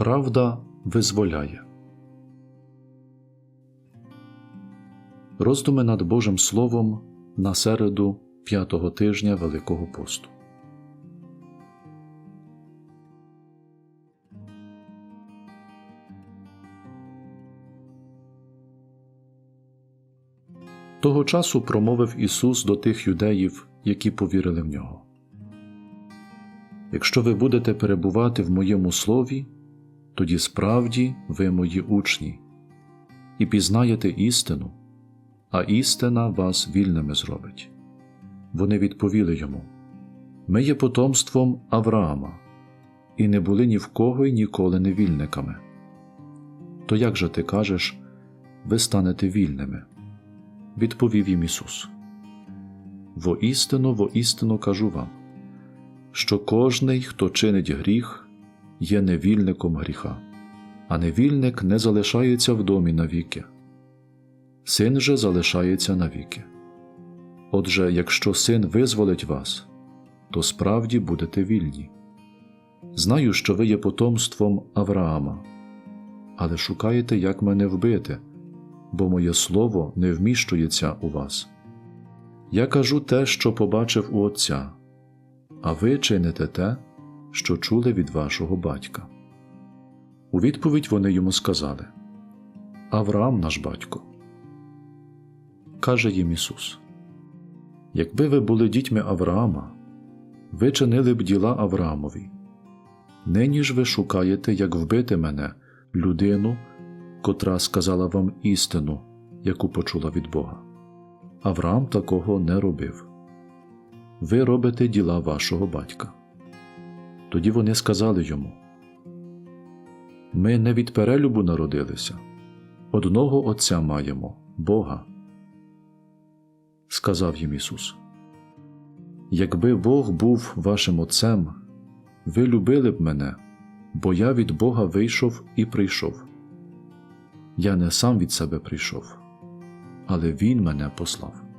Правда визволяє. Роздуми над Божим Словом на середу п'ятого тижня Великого посту. Того часу промовив Ісус до тих юдеїв, які повірили в нього. Якщо ви будете перебувати в моєму слові, тоді справді ви мої учні, і пізнаєте істину, а істина вас вільними зробить. Вони відповіли йому: Ми є потомством Авраама, і не були ні в кого й ніколи не вільниками. То як же ти кажеш, ви станете вільними? Відповів їм Ісус. Воістину, воістину кажу вам, що кожний, хто чинить гріх, є невільником гріха, а невільник не залишається в домі навіки. Син же залишається навіки. Отже, якщо син визволить вас, то справді будете вільні. Знаю, що ви є потомством Авраама, але шукаєте, як мене вбити, бо моє слово не вміщується у вас. Я кажу те, що побачив у Отця, а ви чините те, що чули від вашого батька. У відповідь вони йому сказали Авраам наш батько. Каже їм Ісус: Якби ви були дітьми Авраама, ви чинили б діла Авраамові. Нині ж ви шукаєте, як вбити мене, людину, котра сказала вам істину, яку почула від Бога. Авраам такого не робив. Ви робите діла вашого батька. Тоді вони сказали йому: Ми не від перелюбу народилися, одного Отця маємо, Бога. Сказав їм Ісус: Якби Бог був вашим Отцем, ви любили б мене, бо я від Бога вийшов і прийшов. Я не сам від себе прийшов, але Він мене послав.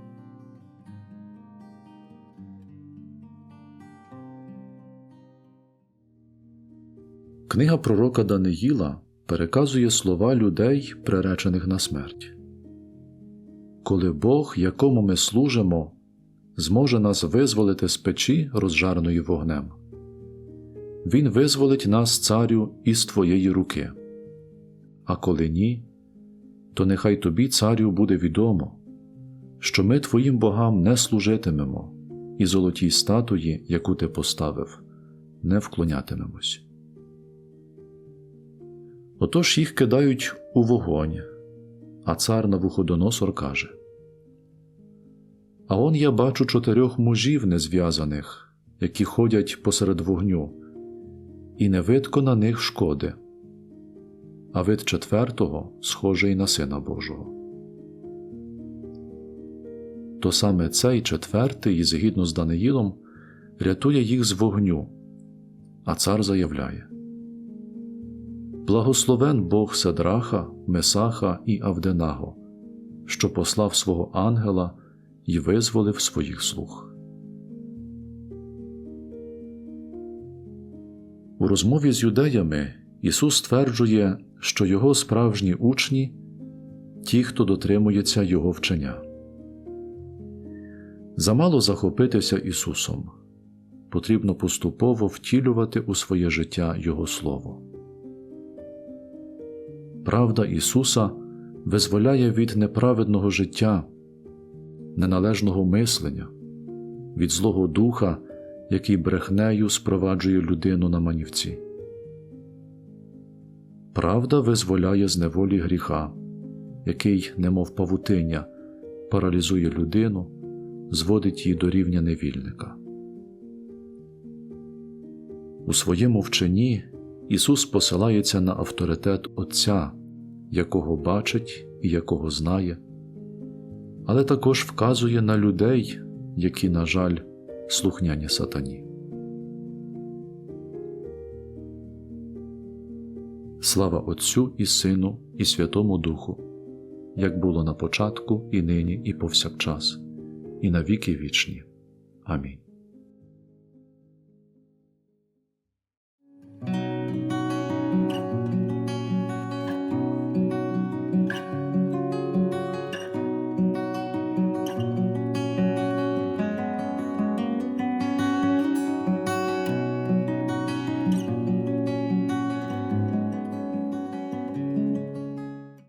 Книга пророка Даниїла переказує слова людей, приречених на смерть. Коли Бог, якому ми служимо, зможе нас визволити з печі, розжареної вогнем, Він визволить нас, царю, із твоєї руки. А коли ні, то нехай тобі, царю, буде відомо, що ми твоїм богам не служитимемо і золотій статуї, яку ти поставив, не вклонятимемось. Отож їх кидають у вогонь, а цар Навуходоносор каже А он я бачу чотирьох мужів незв'язаних, які ходять посеред вогню, і не видко на них шкоди, а вид четвертого схожий на Сина Божого. То саме цей четвертий, згідно з Даниїлом, рятує їх з вогню, а цар заявляє Благословен Бог Седраха, Месаха і Авденаго, що послав свого ангела і визволив своїх слуг. У розмові з юдеями Ісус стверджує, що Його справжні учні ті, хто дотримується Його вчення. Замало захопитися Ісусом, потрібно поступово втілювати у своє життя Його Слово. Правда Ісуса визволяє від неправедного життя, неналежного мислення, від Злого Духа, який брехнею спроваджує людину на манівці. Правда визволяє з неволі гріха, який, немов павутиння, паралізує людину, зводить її до рівня невільника. У своєму вченні Ісус посилається на авторитет Отця, якого бачить і якого знає, але також вказує на людей, які, на жаль, слухняні сатані. Слава Отцю і Сину, і Святому Духу, як було на початку, і нині, і повсякчас, і на віки вічні. Амінь.